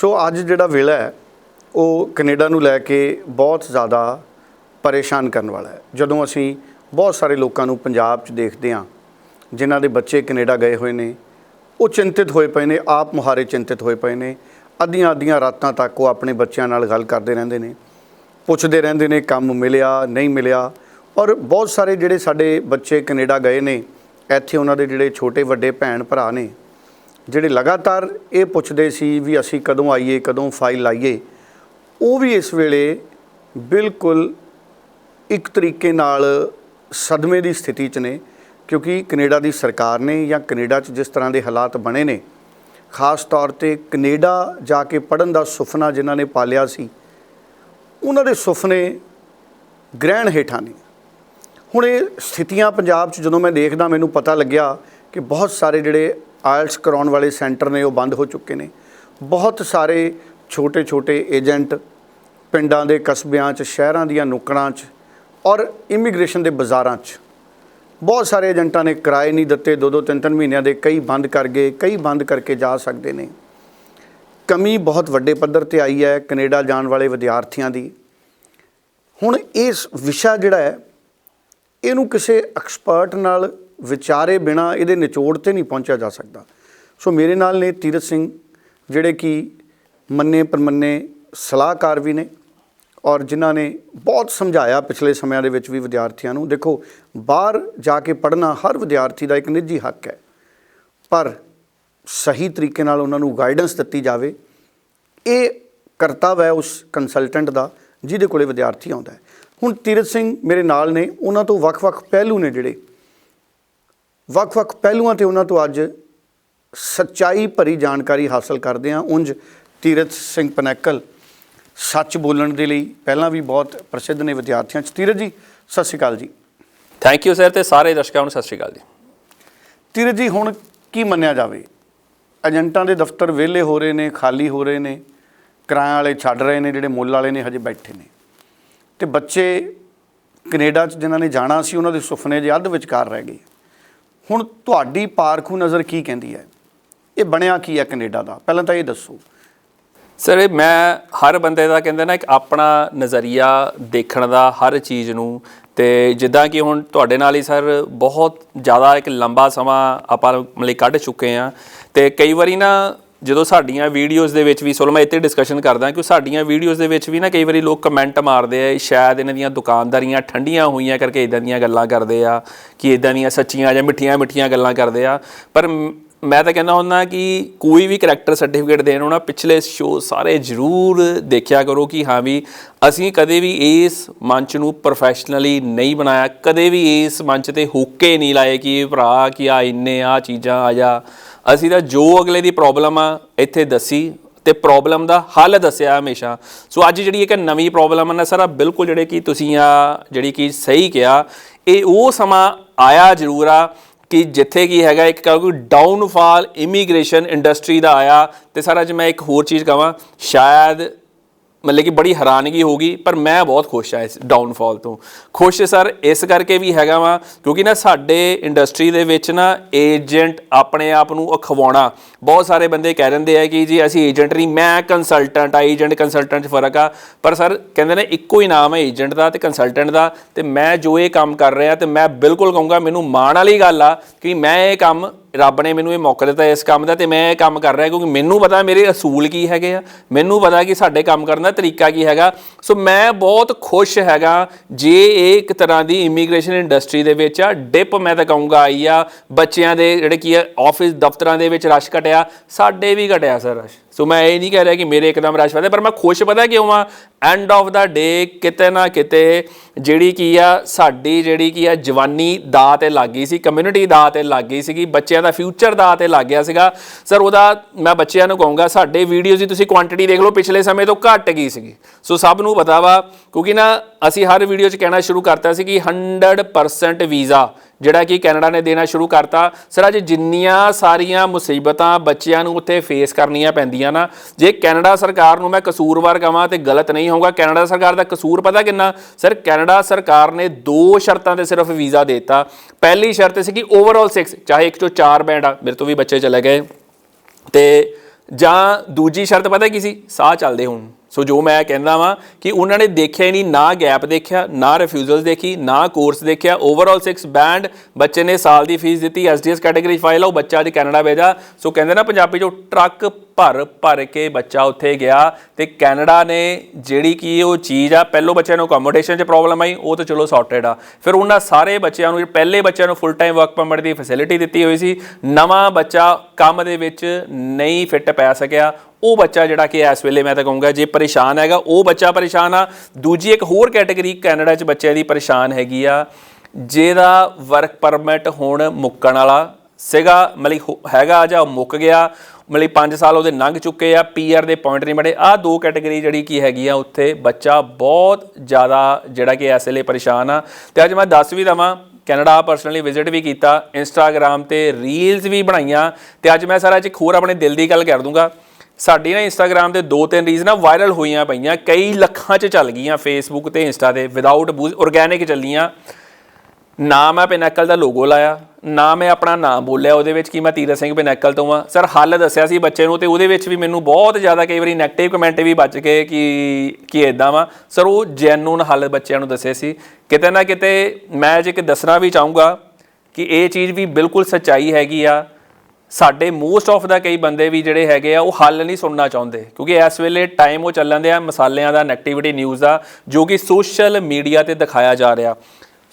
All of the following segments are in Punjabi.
ਸੋ ਅੱਜ ਜਿਹੜਾ ਵੇਲਾ ਹੈ, ਉਹ ਕੈਨੇਡਾ ਨੂੰ ਲੈ ਕੇ ਬਹੁਤ ਜ਼ਿਆਦਾ ਪਰੇਸ਼ਾਨ ਕਰਨ ਵਾਲਾ ਹੈ। ਜਦੋਂ ਅਸੀਂ ਬਹੁਤ ਸਾਰੇ ਲੋਕਾਂ ਨੂੰ ਪੰਜਾਬ 'ਚ ਦੇਖਦੇ ਹਾਂ, ਜਿਨ੍ਹਾਂ ਦੇ ਬੱਚੇ ਕੈਨੇਡਾ ਗਏ ਹੋਏ ਨੇ, ਉਹ ਚਿੰਤਿਤ ਹੋਏ ਪਏ ਨੇ, ਆਪ ਮੁਹਾਰੇ ਚਿੰਤਿਤ ਹੋਏ ਪਏ ਨੇ, ਅੱਧੀਆਂ ਅੱਧੀਆਂ ਰਾਤਾਂ ਤੱਕ ਉਹ ਆਪਣੇ ਬੱਚਿਆਂ ਨਾਲ ਗੱਲ ਕਰਦੇ ਰਹਿੰਦੇ ਨੇ, ਪੁੱਛਦੇ ਰਹਿੰਦੇ ਨੇ, ਕੰਮ ਮਿਲਿਆ, ਨਹੀਂ ਮਿਲਿਆ, ਔਰ ਬਹੁਤ ਸਾਰੇ ਜਿਹੜੇ ਸਾਡੇ ਬੱਚੇ ਕੈਨੇਡਾ ਗਏ ਨੇ, ਇੱਥੇ ਉਹਨਾਂ ਦੇ ਜਿਹੜੇ ਛੋਟੇ ਵੱਡੇ ਭੈਣ ਭਰਾ ਨੇ ਜਿਹੜੇ ਲਗਾਤਾਰ ਇਹ ਪੁੱਛਦੇ ਸੀ ਵੀ ਅਸੀਂ ਕਦੋਂ ਆਈਏ, ਕਦੋਂ ਫਾਈਲ ਲਾਈਏ, ਉਹ ਵੀ ਇਸ ਵੇਲੇ ਬਿਲਕੁਲ ਇੱਕ ਤਰੀਕੇ ਨਾਲ ਸਦਮੇ ਦੀ ਸਥਿਤੀ 'ਚ ਨੇ, ਕਿਉਂਕਿ ਕੈਨੇਡਾ ਦੀ ਸਰਕਾਰ ਨੇ ਜਾਂ ਕੈਨੇਡਾ 'ਚ ਜਿਸ ਤਰ੍ਹਾਂ ਦੇ ਹਾਲਾਤ ਬਣੇ ਨੇ, ਖਾਸ ਤੌਰ ਤੇ ਕੈਨੇਡਾ ਜਾ ਕੇ ਪੜਨ ਦਾ ਸੁਪਨਾ ਜਿਨ੍ਹਾਂ ਨੇ ਪਾਲਿਆ ਸੀ, ਉਹਨਾਂ ਦੇ ਸੁਪਨੇ ਗ੍ਰਹਿਣ ਹੇਠਾਂ ਨੇ। ਹੁਣ ਇਹ ਸਥਿਤੀਆਂ ਪੰਜਾਬ 'ਚ ਜਦੋਂ ਮੈਂ ਦੇਖਦਾ, ਮੈਨੂੰ ਪਤਾ ਲੱਗਿਆ ਕਿ ਬਹੁਤ ਸਾਰੇ ਜਿਹੜੇ ਆਇਲਸ ਕਰਾਉਣ ਵਾਲੇ ਸੈਂਟਰ ਨੇ, ਉਹ ਬੰਦ ਹੋ ਚੁੱਕੇ ਨੇ। ਬਹੁਤ ਸਾਰੇ ਛੋਟੇ-ਛੋਟੇ ਏਜੰਟ ਪਿੰਡਾਂ ਦੇ ਕਸਬਿਆਂ 'ਚ, ਸ਼ਹਿਰਾਂ ਦੀਆਂ ਨੁੱਕੜਾਂ 'ਚ ਔਰ ਇਮੀਗ੍ਰੇਸ਼ਨ ਦੇ ਬਾਜ਼ਾਰਾਂ 'ਚ। ਬਹੁਤ ਸਾਰੇ ਏਜੰਟਾਂ ਨੇ ਕਿਰਾਏ ਨਹੀਂ ਦਿੱਤੇ ਦੋ ਦੋ ਤਿੰਨ ਤਿੰਨ ਮਹੀਨਿਆਂ ਦੇ ਕਈ ਬੰਦ ਕਰ ਗਏ, ਕਈ ਬੰਦ ਕਰਕੇ ਜਾ ਸਕਦੇ ਨੇ। ਕਮੀ ਬਹੁਤ ਵੱਡੇ ਪੱਧਰ ਤੇ ਆਈ ਹੈ ਕੈਨੇਡਾ ਜਾਣ ਵਾਲੇ ਵਿਦਿਆਰਥੀਆਂ ਦੀ। ਹੁਣ ਇਸ ਵਿਸ਼ਾ ਜਿਹੜਾ ਹੈ, ਇਹਨੂੰ ਕਿਸੇ ਐਕਸਪਰਟ ਨਾਲ ਵਿਚਾਰੇ ਬਿਨਾ ਇਹਦੇ ਨਿਚੋੜ ਤੇ ਨਹੀਂ ਪਹੁੰਚਿਆ ਜਾ ਸਕਦਾ। ਸੋ ਮੇਰੇ ਨਾਲ ਨੇ ਤੀਰਤ ਸਿੰਘ, ਜਿਹੜੇ ਕਿ ਮੰਨੇ ਪਰਮੰਨੇ ਸਲਾਹਕਾਰ ਵੀ ਨੇ ਔਰ ਜਿਨ੍ਹਾਂ ਨੇ ਬਹੁਤ ਸਮਝਾਇਆ ਪਿਛਲੇ ਸਮਿਆਂ ਦੇ ਵਿੱਚ ਵੀ ਵਿਦਿਆਰਥੀਆਂ ਨੂੰ, ਦੇਖੋ ਬਾਹਰ ਜਾ ਕੇ ਪੜ੍ਹਨਾ ਹਰ ਵਿਦਿਆਰਥੀ ਦਾ ਇੱਕ ਨਿੱਜੀ ਹੱਕ ਹੈ, ਪਰ ਸਹੀ ਤਰੀਕੇ ਨਾਲ ਉਹਨਾਂ ਨੂੰ ਗਾਈਡੈਂਸ ਦਿੱਤੀ ਜਾਵੇ। ਇਹ ਕਰਤੱਵ ਹੈ ਉਸ ਕੰਸਲਟੈਂਟ ਦਾ, ਜਿਹਦੇ ਕੋਲੇ ਵਿਦਿਆਰਥੀ ਆਉਂਦਾ ਹੈ। ਹੁਣ ਤੀਰਤ ਸਿੰਘ ਮੇਰੇ ਨਾਲ ਨੇ, ਉਹਨਾਂ ਤੋਂ ਵੱਖ-ਵੱਖ ਪਹਿਲੂ ਨੇ ਜਿਹੜੇ ਵੱਖ-ਵੱਖ ਪਹਿਲੂਆਂ ਤੇ ਉਹਨਾਂ ਤੋਂ ਅੱਜ ਸੱਚਾਈ ਭਰੀ ਜਾਣਕਾਰੀ ਹਾਸਲ ਕਰਦੇ ਹਾਂ। ਉਂਝ ਤੀਰਤ ਸਿੰਘ ਪਨੈਕਲ ਸੱਚ ਬੋਲਣ ਦੇ ਲਈ ਪਹਿਲਾਂ ਵੀ ਬਹੁਤ ਪ੍ਰਸਿੱਧ ਨੇ ਵਿਦਿਆਰਥੀਆਂ ਚ। ਤੀਰਤ ਜੀ ਸਤਿ ਸ਼੍ਰੀ ਅਕਾਲ ਜੀ। ਥੈਂਕ ਯੂ ਸਰ ਤੇ ਸਾਰੇ ਦਰਸ਼ਕਾਂ ਨੂੰ ਸਤਿ ਸ਼੍ਰੀ ਅਕਾਲ ਜੀ। ਤੀਰਤ ਜੀ ਹੁਣ ਕੀ ਮੰਨਿਆ ਜਾਵੇ? ਏਜੰਟਾਂ ਦੇ ਦਫ਼ਤਰ ਵਿਹਲੇ ਹੋ ਰਹੇ ਨੇ ਖਾਲੀ ਹੋ ਰਹੇ ਨੇ ਕਿਰਾਇਆ ਵਾਲੇ ਛੱਡ ਰਹੇ ਨੇ ਜਿਹੜੇ ਮੁੱਲ ਵਾਲੇ ਨੇ ਹਜੇ ਬੈਠੇ ਨੇ। ਤੇ ਬੱਚੇ ਕੈਨੇਡਾ 'ਚ ਜਿਨ੍ਹਾਂ ਨੇ ਜਾਣਾ ਸੀ ਉਹਨਾਂ ਦੇ ਸੁਪਨੇ ਜੇ ਅੱਧ ਵਿਚਕਾਰ ਰਹਿ ਗਏ। ਹੁਣ ਤੁਹਾਡੀ ਪਾਰਖੂ ਨਜ਼ਰ ਕੀ ਕਹਿੰਦੀ ਹੈ? ਇਹ ਬਣਿਆ ਕੀ ਹੈ ਕੈਨੇਡਾ ਦਾ? ਪਹਿਲਾਂ ਤਾਂ ਇਹ ਦੱਸੋ। ਸਰ, ਇਹ ਮੈਂ ਹਰ ਬੰਦੇ ਦਾ ਕਹਿੰਦੇ ਨਾ ਇੱਕ ਆਪਣਾ ਨਜ਼ਰੀਆ ਦੇਖਣ ਦਾ ਹਰ ਚੀਜ਼ ਨੂੰ ਤੇ ਜਿੱਦਾਂ ਕਿ ਹੁਣ ਤੁਹਾਡੇ ਨਾਲ ਹੀ ਸਰ ਬਹੁਤ ਜ਼ਿਆਦਾ ਇੱਕ ਲੰਬਾ ਸਮਾਂ ਆਪਾਂ ਮਤਲਬ ਕੱਢ ਚੁੱਕੇ ਆ ਤੇ ਕਈ ਵਾਰੀ ਨਾ ਜਦੋਂ ਸਾਡੀਆਂ ਵੀਡੀਓਜ਼ ਦੇ ਵਿੱਚ ਵੀ ਸੋਲੋ ਮੈਂ ਇੱਥੇ ਡਿਸਕਸ਼ਨ ਕਰਦਾ ਕਿ ਸਾਡੀਆਂ ਵੀਡੀਓਜ਼ ਦੇ ਵਿੱਚ ਵੀ ਨਾ ਕਈ ਵਾਰੀ ਲੋਕ ਕਮੈਂਟ ਮਾਰਦੇ ਆ ਸ਼ਾਇਦ ਇਹਨਾਂ ਦੀਆਂ ਦੁਕਾਨਦਾਰੀਆਂ ਠੰਡੀਆਂ ਹੋਈਆਂ ਕਰਕੇ ਇਦਾਂ ਦੀਆਂ ਗੱਲਾਂ ਕਰਦੇ ਆ, ਕਿ ਇਦਾਂ ਦੀਆਂ ਸੱਚੀਆਂ ਜਾਂ ਮਿੱਠੀਆਂ ਮਿੱਠੀਆਂ ਗੱਲਾਂ ਕਰਦੇ ਆ। ਪਰ ਮ- ਮੈਂ ਤਾਂ ਕਹਿੰਦਾ ਹੁੰਦਾ ਕਿ ਕੋਈ ਵੀ ਕਰੈਕਟਰ ਸਰਟੀਫਿਕੇਟ ਦੇਣ ਹੋਣਾ ਪਿਛਲੇ ਸ਼ੋਅ ਸਾਰੇ ਜ਼ਰੂਰ ਦੇਖਿਆ ਕਰੋ ਕਿ ਹਾਂ ਵੀ ਅਸੀਂ ਕਦੇ ਵੀ ਇਸ ਮੰਚ ਨੂੰ ਪ੍ਰੋਫੈਸ਼ਨਲੀ ਨਹੀਂ ਬਣਾਇਆ, ਕਦੇ ਵੀ ਇਸ ਮੰਚ ਤੇ ਹੋਕੇ ਨਹੀਂ ਲਾਏ ਕਿ ਭਰਾ ਕਿ ਆ ਇੰਨੇ, ਆ ਚੀਜ਼ਾਂ, ਆ ਜਾ। ਅਸੀਂ ਤਾਂ ਜੋ ਅਗਲੇ ਦੀ ਪ੍ਰੋਬਲਮ ਆ, ਇੱਥੇ ਦੱਸੀ ਤੇ ਪ੍ਰੋਬਲਮ ਦਾ ਹੱਲ ਦੱਸਿਆ ਹਮੇਸ਼ਾ। ਸੋ ਅੱਜ ਜਿਹੜੀ ਇੱਕ ਨਵੀਂ ਪ੍ਰੋਬਲਮ ਹੈ ਨਾ, ਸਰ ਆ ਬਿਲਕੁਲ ਜਿਹੜੇ ਕਿ ਤੁਸੀਂ ਆ, ਜਿਹੜੀ ਕਿ ਸਹੀ ਕਿਹਾ, ਇਹ ਉਹ ਸਮਾਂ ਆਇਆ ਜ਼ਰੂਰ ਆ ਕਿ ਜਿੱਥੇ ਕੀ ਹੈਗਾ, ਇੱਕ ਕੋਈ ਡਾਊਨਫਾਲ ਇਮੀਗ੍ਰੇਸ਼ਨ ਇੰਡਸਟਰੀ ਦਾ ਆਇਆ। ਤੇ ਸਰ, ਅੱਜ ਮੈਂ ਇੱਕ ਹੋਰ ਚੀਜ਼ ਕਹਾਂ, ਸ਼ਾਇਦ ਮਤਲਬ ਕਿ ਬੜੀ ਹੈਰਾਨਗੀ ਹੋਗੀ ਪਰ ਮੈਂ ਬਹੁਤ ਖੁਸ਼ ਆ ਇਸ ਡਾਊਨਫਾਲ ਤੋਂ। ਖੁਸ਼ ਸਰ, ਇਸ ਕਰਕੇ ਵੀ ਹੈਗਾ ਵਾ, ਕਿਉਂਕਿ ਨਾ ਸਾਡੇ ਇੰਡਸਟਰੀ ਦੇ ਵਿੱਚ ਨਾ ਏਜੰਟ ਆਪਣੇ ਆਪ ਨੂੰ ਅਖਵਾਉਣਾ, ਬਹੁਤ ਸਾਰੇ ਬੰਦੇ ਕਹਿ ਦਿੰਦੇ ਆ ਕਿ ਜੀ ਅਸੀਂ ਏਜੰਟ ਨਹੀਂ, ਮੈਂ ਕੰਸਲਟੈਂਟ ਆ ਏਜੰਟ ਕੰਸਲਟੈਂਟ 'ਚ ਫ਼ਰਕ ਆ। ਪਰ ਸਰ, ਕਹਿੰਦੇ ਨੇ ਇੱਕੋ ਹੀ ਨਾਮ ਹੈ ਏਜੰਟ ਦਾ ਤੇ ਕੰਸਲਟੈਂਟ ਦਾ, ਤੇ ਮੈਂ ਜੋ ਇਹ ਕੰਮ ਕਰ ਰਿਹਾ ਤੇ ਮੈਂ ਬਿਲਕੁਲ ਕਹੂੰਗਾ, ਮੈਨੂੰ ਮਾਣ ਵਾਲੀ ਗੱਲ ਆ ਕਿ ਮੈਂ ਇਹ ਕੰਮ ਰੱਬ ਨੇ ਮੈਨੂੰ ਇਹ ਮੌਕਾ ਦਿੱਤਾ ਇਸ ਕੰਮ ਦਾ ਤੇ ਮੈਂ ਇਹ ਕੰਮ ਕਰ ਰਿਹਾ ਕਿਉਂਕਿ ਮੈਨੂੰ ਪਤਾ ਮੇਰੇ ਅਸੂਲ ਕੀ ਹੈਗੇ ਆ, ਮੈਨੂੰ ਪਤਾ ਕਿ ਸਾਡੇ ਕੰਮ ਕਰਨ ਦਾ ਤਰੀਕਾ ਕੀ ਹੈਗਾ। ਸੋ ਮੈਂ ਬਹੁਤ ਖੁਸ਼ ਹੈਗਾ ਜੇ ਇਹ ਇੱਕ ਤਰ੍ਹਾਂ ਦੀ ਇਮੀਗ੍ਰੇਸ਼ਨ ਇੰਡਸਟਰੀ ਦੇ ਵਿੱਚ ਆ, ਡਿਪ ਮੈਂ ਤਾਂ ਕਹੂੰਗਾ ਆਈ ਆ, ਬੱਚਿਆਂ ਦੇ ਜਿਹੜੇ ਕੀ ਆ ਆਫਿਸ ਦਫ਼ਤਰਾਂ ਦੇ ਵਿੱਚ ਰਸ਼ ਘਟਿਆ, ਸਾਡੇ ਵੀ ਘਟਿਆ ਸਰ ਰਸ਼। ਸੋ ਮੈਂ ਇਹ ਨਹੀਂ ਕਹਿ ਰਿਹਾ ਕਿ ਮੇਰੇ ਇੱਕਦਮ ਰਸ਼ ਵਧਿਆ ਪਰ ਮੈਂ ਖੁਸ਼ ਪਤਾ ਕਿਉਂ ਆ? ਐਂਡ ਆਫ ਦਾ ਡੇ ਕਿਤੇ ਨਾ ਕਿਤੇ ਜਿਹੜੀ ਕੀ ਆ, ਸਾਡੀ ਜਿਹੜੀ ਕੀ ਆ, ਜਵਾਨੀ ਦਾ ਤੇ ਲੱਗ ਗਈ ਸੀ ਕਮਿਊਨਿਟੀ ਦਾ ਤੇ ਲੱਗ ਗਈ ਸੀਗੀ, ਬੱਚਿਆਂ ਦਾ ਫਿਊਚਰ ਦਾ ਤੇ ਲੱਗ ਗਿਆ ਸੀਗਾ। ਸਰ ਉਹਦਾ ਮੈਂ ਬੱਚਿਆਂ ਨੂੰ ਕਹੂੰਗਾ, ਸਾਡੇ ਵੀਡੀਓਜ਼ ਦੀ ਤੁਸੀਂ ਕੁਆਂਟੀਟੀ ਦੇਖ ਲਓ, ਪਿਛਲੇ ਸਮੇਂ ਤੋਂ ਘਟ ਗਈ ਸੀਗੀ। ਸੋ ਸਭ ਨੂੰ ਪਤਾ ਵਾ, ਕਿਉਂਕਿ ਨਾ ਅਸੀਂ ਹਰ ਵੀਡੀਓ 'ਚ ਕਹਿਣਾ ਸ਼ੁਰੂ ਕਰਤਾ ਸੀ ਕਿ 100% ਵੀਜ਼ਾ ਜਿਹੜਾ ਕਿ ਕੈਨੇਡਾ ਨੇ ਦੇਣਾ ਸ਼ੁਰੂ ਕਰਤਾ। ਸਰ, ਅੱਜ ਜਿੰਨੀਆਂ ਸਾਰੀਆਂ ਮੁਸੀਬਤਾਂ ਬੱਚਿਆਂ ਨੂੰ ਉੱਥੇ ਫੇਸ ਕਰਨੀਆਂ ਪੈਂਦੀਆਂ ਨਾ, ਜੇ ਕੈਨੇਡਾ ਸਰਕਾਰ ਨੂੰ ਮੈਂ ਕਸੂਰਵਾਰ ਕਹਾਂ ਤੇ ਗਲਤ ਨਹੀਂ ਹੋਊਗਾ। ਕੈਨੇਡਾ ਸਰਕਾਰ ਦਾ ਕਸੂਰ ਪਤਾ ਕਿੰਨਾ? ਸਰ, ਕੈਨੇਡਾ ਸਰਕਾਰ ਨੇ ਦੋ ਸ਼ਰਤਾਂ ਤੇ ਸਿਰਫ ਵੀਜ਼ਾ ਦਿੱਤਾ। ਪਹਿਲੀ ਸ਼ਰਤ ਸੀ ਕਿ ਓਵਰਆਲ 6 ਚਾਹੇ ਇੱਕ ਚੋਂ ਚਾਰ ਬੈਂਡ ਆ, ਮੇਰੇ ਤੋਂ ਵੀ ਬੱਚੇ ਚਲੇ ਗਏ। ਤੇ ਜਾਂ ਦੂਜੀ ਸ਼ਰਤ ਪਤਾ ਕੀ ਸੀ? ਸਾਹ ਚੱਲਦੇ ਹੁਣ। ਸੋ ਜੋ ਮੈਂ ਕਹਿੰਦਾ ਵਾਂ ਕਿ ਉਹਨਾਂ ਨੇ ਦੇਖਿਆ ਹੀ ਨਹੀਂ, ਨਾ ਗੈਪ ਦੇਖਿਆ, ਨਾ ਰਿਫਿਊਜ਼ਲਸ ਦੇਖੀ, ਨਾ ਕੋਰਸ ਦੇਖਿਆ। ਓਵਰਆਲ 6 ਬੈਂਡ ਬੱਚੇ ਨੇ ਸਾਲ ਦੀ ਫੀਸ ਦਿੱਤੀ ਐਸਡੀਐਸ ਕੈਟਾਗਰੀ ਫਾਈਲ ਉਹ ਬੱਚਾ ਅੱਜ ਕੈਨੇਡਾ ਭੇਜਾ। ਸੋ ਕਹਿੰਦੇ ਨਾ ਪੰਜਾਬੀ ਜੋ ਟਰੱਕ ਭਰ ਭਰ ਕੇ ਬੱਚਾ ਉੱਥੇ ਗਿਆ ਤੇ ਕੈਨੇਡਾ ਨੇ ਜਿਹੜੀ ਕੀ ਉਹ ਚੀਜ਼ ਆ, ਪਹਿਲੋ ਬੱਚਿਆਂ ਨੂੰ ਅਕੋਮੋਡੇਸ਼ਨ 'ਚ ਪ੍ਰੋਬਲਮ ਆਈ, ਉਹ ਤਾਂ ਚਲੋ ਸੌਰਟਡ ਆ। ਫਿਰ ਉਹਨਾਂ ਸਾਰੇ ਬੱਚਿਆਂ ਨੂੰ, ਪਹਿਲੇ ਬੱਚਿਆਂ ਨੂੰ ਫੁੱਲ ਟਾਈਮ ਵਰਕ ਪਰਮਿਟ ਦੀ ਫੈਸਿਲਿਟੀ ਦਿੱਤੀ ਹੋਈ ਸੀ। ਨਵਾਂ ਬੱਚਾ ਕੰਮ ਦੇ ਵਿੱਚ ਨਹੀਂ ਫਿੱਟ ਪੈ ਸਕਿਆ। ਉਹ ਬੱਚਾ ਜਿਹੜਾ ਕਿ ਇਸ ਵੇਲੇ ਮੈਂ ਤਾਂ ਕਹੂੰਗਾ ਜੇ ਪਰੇਸ਼ਾਨ ਹੈਗਾ, ਉਹ ਬੱਚਾ ਪਰੇਸ਼ਾਨ ਆ। ਦੂਜੀ ਇੱਕ ਹੋਰ ਕੈਟਾਗਰੀ ਕੈਨੇਡਾ 'ਚ ਬੱਚਿਆਂ ਦੀ ਪਰੇਸ਼ਾਨ ਹੈਗੀ ਆ, ਜਿਹਦਾ ਵਰਕ ਪਰਮਿਟ ਹੁਣ ਮੁੱਕਣ ਵਾਲਾ ਸੀਗਾ, ਮਤਲਬ ਹੈਗਾ ਜਾਂ ਉਹ ਮੁੱਕ ਗਿਆ, ਮਤਲਬ 5 ਸਾਲ ਉਹਦੇ ਲੰਘ ਚੁੱਕੇ ਆ ਪੀਆਰ ਦੇ ਪੁਆਇੰਟ ਨਹੀਂ ਬਣੇ। ਆ ਦੋ ਕੈਟਾਗਰੀ ਜਿਹੜੀ ਕੀ ਹੈਗੀ ਆ, ਉੱਥੇ ਬੱਚਾ ਬਹੁਤ ਜ਼ਿਆਦਾ ਜਿਹੜਾ ਕਿ ਇਸ ਵੇਲੇ ਪਰੇਸ਼ਾਨ ਆ। ਤੇ ਅੱਜ ਮੈਂ ਦੱਸ ਵੀ ਦਵਾਂ, ਕੈਨੇਡਾ ਪਰਸਨਲੀ ਵਿਜ਼ਿਟ ਵੀ ਕੀਤਾ ਇੰਸਟਾਗ੍ਰam ਤੇ ਰੀਲਸ ਵੀ ਬਣਾਈਆਂ, ਤੇ ਅੱਜ ਮੈਂ ਸਾਰਾ ਅੱਜ ਇੱਕ ਹੋਰ ਆਪਣੇ ਦਿਲ ਦੀ ਗੱਲ ਕਰ ਦੂੰਗਾ। ਸਾਡੀ ਨਾ ਇੰਸਟਾਗ੍ਰam ਤੇ ਦੋ ਤਿੰਨ ਰੀਲਸ ਨਾ ਵਾਇਰਲ ਹੋਈਆਂ ਪਈਆਂ, ਕਈ ਲੱਖਾਂ ਚ ਚੱਲ ਗਈਆਂ ਫੇਸਬੁੱਕ ਤੇ ਇੰਸਟਾ ਤੇ ਵਿਦਆਊਟ ਆਰਗੈਨਿਕ ਚੱਲੀਆਂ। ਨਾ ਮੈਂ ਪਿਨੈਕਲ ਦਾ ਲੋਗੋ ਲਾਇਆ, ਨਾ ਮੈਂ ਆਪਣਾ ਨਾਮ ਬੋਲਿਆ, ਉਹਦੇ ਵਿੱਚ ਕਿ ਮੈਂ ਤੀਰਥ ਸਿੰਘ ਪਿਨੈਕਲ ਤੋਂ ਆ ਸਰ ਹੱਲ ਦੱਸਿਆ ਸੀ ਬੱਚੇ ਨੂੰ ਤੇ ਉਹਦੇ ਵਿੱਚ ਵੀ ਮੈਨੂੰ ਬਹੁਤ ਜ਼ਿਆਦਾ ਕਈ ਵਾਰੀ 네ਗੇਟਿਵ ਕਮੈਂਟ ਵੀ ਬਚ ਗਏ ਕਿ ਕਿ ਇਦਾਂ ਵਾ। ਸਰ ਉਹ ਜੈਨੂਨ ਹੱਲ ਬੱਚਿਆਂ ਨੂੰ ਦੱਸੇ ਸੀ। ਕਿਤੇ ਨਾ ਕਿਤੇ ਮੈਂ ਜੇ ਕਿ ਦੱਸਣਾ ਵੀ ਚਾਹੂੰਗਾ ਕਿ ਇਹ ਚੀਜ਼ ਵੀ ਬਿਲਕੁਲ ਸੱਚਾਈ ਹੈਗੀ ਆ। ਸਾਡੇ ਮੋਸਟ ਆਫ ਦਾ ਕਈ ਬੰਦੇ ਵੀ ਜਿਹੜੇ ਹੈਗੇ ਆ, ਉਹ ਹੱਲ ਨਹੀਂ ਸੁਣਨਾ ਚਾਹੁੰਦੇ। ਕਿਉਂਕਿ ਇਸ ਵੇਲੇ ਟਾਈਮ ਉਹ ਚੱਲਣ ਦੇ ਆ ਮਸਾਲਿਆਂ ਦਾ ਨੈਗੇਟਿਵਿਟੀ ਨਿਊਜ਼ ਦਾ, ਜੋ ਕਿ ਸੋਸ਼ਲ ਮੀਡੀਆ ਤੇ ਦਿਖਾਇਆ ਜਾ ਰਿਹਾ।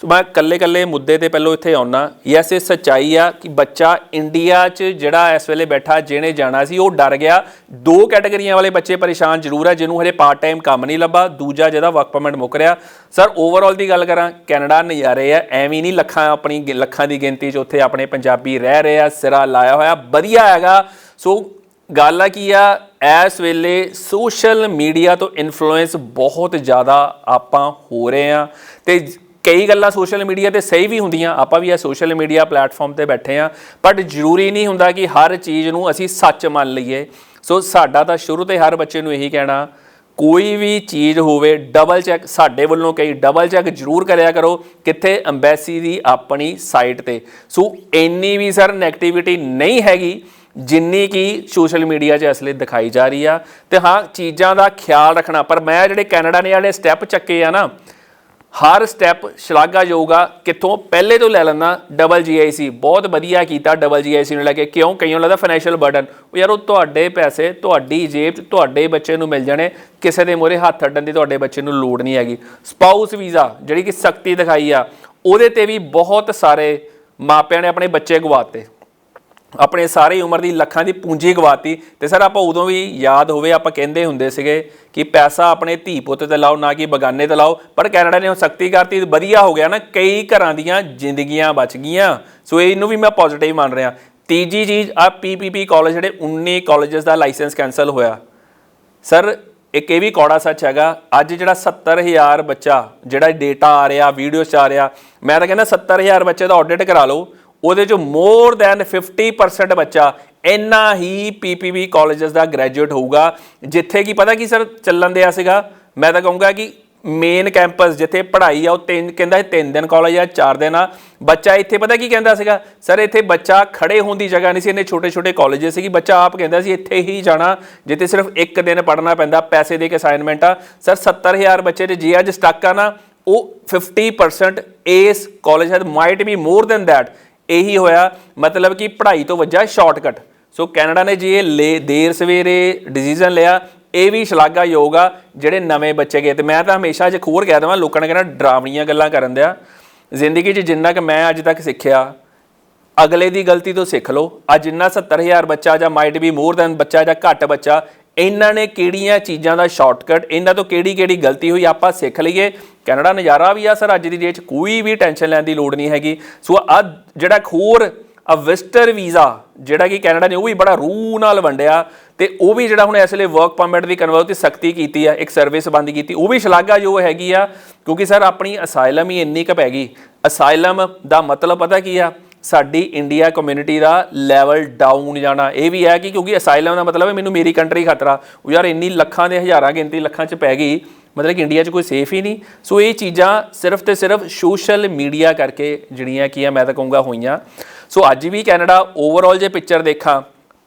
ਸੋ ਮੈਂ ਕੱਲੇ ਕੱਲੇ ਮੁੱਦੇ ਤੇ ਪਹਿਲਾਂ ਇੱਥੇ ਆਉਣਾ ਯੈਸ ਇਹ ਸੱਚਾਈ ਆ ਕਿ ਬੱਚਾ ਇੰਡੀਆ 'ਚ ਜਿਹੜਾ ਇਸ ਵੇਲੇ ਬੈਠਾ, ਜਿਹਨੇ ਜਾਣਾ ਸੀ, ਉਹ ਡਰ ਗਿਆ। ਦੋ ਕੈਟਾਗਰੀਆਂ ਵਾਲੇ ਬੱਚੇ ਪਰੇਸ਼ਾਨ ਜ਼ਰੂਰ ਆ, ਜਿਹਨੂੰ ਹਜੇ ਪਾਰਟ ਟਾਈਮ ਕੰਮ ਨਹੀਂ ਲੱਭਾ। ਦੂਜਾ ਜਿਹਦਾ ਵਰਕ ਪਰਮਿਟ ਮੁੱਕ ਰਿਹਾ। ਸਰ ਓਵਰਆਲ ਦੀ ਗੱਲ ਕਰਾਂ ਕੈਨੇਡਾ ਨਜ਼ਾਰੇ ਆ, ਐਵੇਂ ਨਹੀਂ ਲੱਖਾਂ ਆਪਣੀ ਗਿ- ਲੱਖਾਂ ਦੀ ਗਿਣਤੀ 'ਚ ਉੱਥੇ ਆਪਣੇ ਪੰਜਾਬੀ ਰਹਿ ਰਹੇ ਆ, ਸਿਰਾ ਲਾਇਆ ਹੋਇਆ, ਵਧੀਆ ਹੈਗਾ। ਸੋ ਗੱਲ ਆ ਕੀ ਆ, ਇਸ ਵੇਲੇ ਸੋਸ਼ਲ ਮੀਡੀਆ ਤੋਂ ਇਨਫਲੂਐਂਸ ਬਹੁਤ ਜ਼ਿਆਦਾ ਆਪਾਂ ਹੋ ਰਹੇ ਆ। ਤੇ ਕਈ ਗੱਲਾਂ ਸੋਸ਼ਲ ਮੀਡੀਆ ਤੇ ਸਹੀ ਵੀ ਹੁੰਦੀਆਂ, ਆਪਾਂ ਵੀ ਇਹ ਸੋਸ਼ਲ ਮੀਡੀਆ ਪਲੇਟਫਾਰਮ ਤੇ ਬੈਠੇ ਆ ਬਟ ਜ਼ਰੂਰੀ ਨਹੀਂ ਹੁੰਦਾ ਕਿ ਹਰ ਚੀਜ਼ ਨੂੰ ਅਸੀਂ ਸੱਚ ਮੰਨ ਲਈਏ। ਸੋ ਸਾਡਾ ਤਾਂ ਸ਼ੁਰੂ ਤੇ ਹਰ ਬੱਚੇ ਨੂੰ ਇਹੀ ਕਹਿਣਾ, ਕੋਈ ਵੀ ਚੀਜ਼ ਹੋਵੇ ਡਬਲ ਚੈੱਕ ਸਾਡੇ ਵੱਲੋਂ ਕਈ ਡਬਲ ਚੈੱਕ ਜ਼ਰੂਰ ਕਰਿਆ ਕਰੋ ਕਿੱਥੇ ਐਮਬੈਸੀ ਦੀ ਆਪਣੀ ਸਾਈਟ ਤੇ। ਸੋ ਇੰਨੀ ਵੀ ਸਰ ਨੈਗੇਟਿਵਿਟੀ ਨਹੀਂ ਹੈਗੀ ਜਿੰਨੀ ਕਿ ਸੋਸ਼ਲ ਮੀਡੀਆ 'ਚ ਅਸਲੇ ਦਿਖਾਈ ਜਾ ਰਹੀ ਆ। ਤੇ ਹਾਂ, ਚੀਜ਼ਾਂ ਦਾ ਖਿਆਲ ਰੱਖਣਾ, ਪਰ ਮੈਂ ਜਿਹੜੇ ਕੈਨੇਡਾ ਨੇ ਵਾਲੇ ਸਟੈਪ ਚੱਕੇ ਆ ਨਾ ਹਰ ਸਟੈਪ ਸ਼ਲਾਘਾਯੋਗ ਆ। ਕਿੱਥੋਂ? ਪਹਿਲੇ ਤੋਂ ਲੈ ਲੈਣਾ ਡਬਲ ਜੀਆਈਸੀ ਬਹੁਤ ਵਧੀਆ ਕੀਤਾ ਡਬਲ ਜੀਆਈਸੀ ਨੂੰ ਲੈ ਕੇ। ਕਿਉਂ? ਕਈਆਂ ਨੂੰ ਲੱਗਦਾ ਫਾਈਨੈਂਸ਼ੀਅਲ ਬਰਡਨ ਉਹ ਯਾਰ, ਉਹ ਤੁਹਾਡੇ ਪੈਸੇ, ਤੁਹਾਡੀ ਜੇਬ 'ਚ ਤੁਹਾਡੇ ਬੱਚੇ ਨੂੰ ਮਿਲ ਜਾਣੇ। ਕਿਸੇ ਦੇ ਮੂਹਰੇ ਹੱਥ ਅੱਡਣ ਦੀ ਤੁਹਾਡੇ ਬੱਚੇ ਨੂੰ ਲੋੜ ਨਹੀਂ ਹੈਗੀ। ਸਪਾਊਸ ਵੀਜ਼ਾ ਜਿਹੜੀ ਕਿ ਸਖਤੀ ਦਿਖਾਈ ਆ, ਉਹਦੇ ਤੇ ਵੀ ਬਹੁਤ ਸਾਰੇ ਮਾਪਿਆਂ ਨੇ ਆਪਣੇ ਬੱਚੇ ਗਵਾਤੇ। ਆਪਣੇ ਸਾਰੀ ਉਮਰ ਦੀ ਲੱਖਾਂ ਦੀ ਪੂੰਜੀ ਗਵਾਤੀ ਤੇ ਸਰ ਆਪਾਂ ਉਦੋਂ ਵੀ ਯਾਦ ਹੋਵੇ ਆਪਾਂ ਕਹਿੰਦੇ ਹੁੰਦੇ ਸੀਗੇ ਕਿ ਪੈਸਾ ਆਪਣੇ ਧੀ ਪੁੱਤ ਤੇ ਲਾਓ, ਨਾ ਕਿ ਬਗਾਨੇ ਤੇ ਲਾਓ। ਪਰ ਕੈਨੇਡਾ ਨੇ ਉਹ ਸਖਤੀ ਕਰਤੀ, ਵਧੀਆ ਹੋ ਗਿਆ ਨਾ, ਕਈ ਘਰਾਂ ਦੀਆਂ ਜ਼ਿੰਦਗੀਆਂ ਬਚ ਗਈਆਂ। ਸੋ ਇਹਨੂੰ ਵੀ ਮੈਂ ਪੋਜ਼ਿਟਿਵ ਮੰਨ ਰਿਹਾ। ਤੀਜੀ ਚੀਜ਼ ਆ ਪੀਪੀਪੀ ਕਾਲਜ ਜਿਹੜੇ 19 ਕਾਲਜਸ ਦਾ ਲਾਇਸੈਂਸ ਕੈਨਸਲ ਹੋਇਆ। ਸਰ, ਇੱਕ ਇਹ ਵੀ ਕੌੜਾ ਸੱਚ ਹੈਗਾ, ਅੱਜ ਜਿਹੜਾ 70000 ਬੱਚਾ, ਜਿਹੜਾ ਡੇਟਾ ਆ ਰਿਹਾ ਵੀਡੀਓਸ 'ਚ ਆ ਰਿਹਾ, ਮੈਂ ਤਾਂ ਕਹਿੰਦਾ 70000 ਬੱਚੇ ਦਾ ਆਡਿਟ ਕਰਾ ਲਓ। ਉਹਦੇ 'ਚੋਂ ਮੋਰ ਦੈਨ 50% ਬੱਚਾ ਇੰਨਾ ਹੀ ਪੀਪੀਬੀ ਕਾਲਜਸ ਦਾ ਗ੍ਰੈਜੂਏਟ ਹੋਊਗਾ, ਜਿੱਥੇ ਕੀ ਪਤਾ ਕੀ ਸਰ ਚੱਲਣ ਦਿਆ ਸੀਗਾ? ਮੈਂ ਤਾਂ ਕਹੂੰਗਾ ਕਿ ਮੇਨ ਕੈਂਪਸ ਜਿੱਥੇ ਪੜ੍ਹਾਈ ਆ, ਉਹ ਤਿੰਨ, ਕਹਿੰਦਾ ਇਹ ਤਿੰਨ ਦਿਨ ਕਾਲਜ ਆ, ਚਾਰ ਦਿਨ ਆ। ਬੱਚਾ ਇੱਥੇ ਪਤਾ ਕੀ ਕਹਿੰਦਾ ਸੀਗਾ? ਸਰ ਇੱਥੇ ਬੱਚਾ ਖੜੇ ਹੋਣ ਦੀ ਜਗ੍ਹਾ ਨਹੀਂ ਸੀ, ਇੰਨੇ ਛੋਟੇ ਛੋਟੇ ਕਾਲਜ ਸੀਗੀ। ਬੱਚਾ ਆਪ ਕਹਿੰਦਾ ਸੀ, ਇੱਥੇ ਹੀ ਜਾਣਾ, ਜਿੱਥੇ ਸਿਰਫ ਇੱਕ ਦਿਨ ਪੜ੍ਹਨਾ ਪੈਂਦਾ, ਪੈਸੇ ਦੇ ਕੇ ਅਸਾਈਨਮੈਂਟ ਆ। ਸਰ 70000 ਬੱਚੇ ਤੇ ਜੇ ਅੱਜ ਸਟੱਕ ਆ ਨਾ, ਉਹ 50% ਇਸ ਕਾਲਜ ਹੈ might be more than that ਇਹੀ ਹੋਇਆ, ਮਤਲਬ ਕਿ ਪੜ੍ਹਾਈ ਤੋਂ ਵੱਜਾ ਸ਼ਾਰਟਕਟ ਸੋ ਕੈਨੇਡਾ ਨੇ ਜੇ ਲੈ, ਦੇਰ ਸਵੇਰੇ ਡਿਸੀਜਨ ਲਿਆ, ਇਹ ਵੀ ਸ਼ਲਾਘਾਯੋਗ ਆ, ਜਿਹੜੇ ਨਵੇਂ ਬੱਚੇ ਗਏ। ਤੇ ਮੈਂ ਤਾਂ ਹਮੇਸ਼ਾ ਜੇ ਖੋਰ ਕਹਿ ਦਵਾਂ, ਲੋਕਾਂ ਨੇ ਕਹਿਣਾ ਡਰਾਵਣੀਆਂ ਗੱਲਾਂ ਕਰਨ ਦਿਆ। ਜ਼ਿੰਦਗੀ 'ਚ ਜਿੰਨਾ ਕਿ ਮੈਂ ਅੱਜ ਤੱਕ ਸਿੱਖਿਆ, ਅਗਲੇ ਦੀ ਗਲਤੀ ਤੋਂ ਸਿੱਖ ਲਓ। ਅੱਜ ਜਿੰਨਾ 70000 ਬੱਚਾ ਜਾਂ ਮਾਈਟ ਬੀ ਮੋਰ ਦੈਨ ਬੱਚਾ ਜਾਂ ਘੱਟ ਬੱਚਾ ਇਹਨਾਂ ਨੇ ਕਿਹੜੀਆਂ ਚੀਜ਼ਾਂ ਦਾ ਸ਼ਾਰਟਕਟ, ਇਹਨਾਂ ਤੋਂ ਕਿਹੜੀ ਕਿਹੜੀ ਗਲਤੀ ਹੋਈ ਆਪਾਂ ਸਿੱਖ ਲਈਏ। ਕੈਨੇਡਾ ਨਜ਼ਾਰਾ ਵੀ ਆ ਸਰ, ਅੱਜ ਦੀ ਡੇਟ 'ਚ ਕੋਈ ਵੀ ਟੈਨਸ਼ਨ ਲੈਣ ਦੀ ਲੋੜ ਨਹੀਂ ਹੈਗੀ। ਸੋ ਆ ਜਿਹੜਾ ਇੱਕ ਹੋਰ, ਆ ਵਿਜ਼ਟਰ ਵੀਜ਼ਾ ਜਿਹੜਾ ਕਿ ਕੈਨੇਡਾ ਨੇ ਉਹ ਵੀ ਬੜਾ ਰੂਹ ਨਾਲ ਵੰਡਿਆ ਤੇ ਉਹ ਵੀ ਜਿਹੜਾ ਹੁਣ ਇਸ ਵੇਲੇ ਵਰਕ ਪਰਮਿਟ ਦੀ ਕਨਵਰਟ ਤੇ ਸਖਤੀ ਕੀਤੀ ਆ, ਇੱਕ ਸਰਵਿਸ ਬੰਦ ਕੀਤੀ, ਉਹ ਵੀ ਸ਼ਲਾਘਾਯੋਗ ਹੈਗੀ ਆ। ਕਿਉਂਕਿ ਸਰ, ਆਪਣੀ ਅਸਾਈਲਮ ਹੀ ਇੰਨੀ ਕੁ ਪੈ ਗਈ। ਅਸਾਈਲਮ ਦਾ ਮਤਲਬ ਪਤਾ ਕੀ ਆ? ਸਾਡੀ ਇੰਡੀਆ ਕਮਿਊਨਿਟੀ ਦਾ ਲੈਵਲ ਡਾਊਨ ਜਾਣਾ। ਇਹ ਵੀ ਹੈ ਕਿ ਕਿਉਂਕਿ ਅਸਾਈਲਮ ਦਾ ਮਤਲਬ ਹੈ ਮੈਨੂੰ ਮੇਰੀ ਕੰਟਰੀ ਖਤਰਾ। ਉਹ ਯਾਰ ਇੰਨੀ ਲੱਖਾਂ ਦੇ, ਹਜ਼ਾਰਾਂ ਗਿਣਤੀ ਲੱਖਾਂ 'ਚ ਪੈ ਗਈ। ਮਤਲਬ ਕਿ ਇੰਡੀਆ 'ਚ ਕੋਈ ਸੇਫ ਹੀ ਨਹੀਂ। ਸੋ ਇਹ ਚੀਜ਼ਾਂ ਸਿਰਫ ਤੇ ਸਿਰਫ ਸੋਸ਼ਲ ਮੀਡੀਆ ਕਰਕੇ ਜਿਹੜੀਆਂ ਕੀ ਆ, ਮੈਂ ਤਾਂ ਕਹੂੰਗਾ ਹੋਈਆਂ। ਸੋ ਅੱਜ ਵੀ ਕੈਨੇਡਾ ਓਵਰਆਲ ਜੇ ਪਿਕਚਰ ਦੇਖਾਂ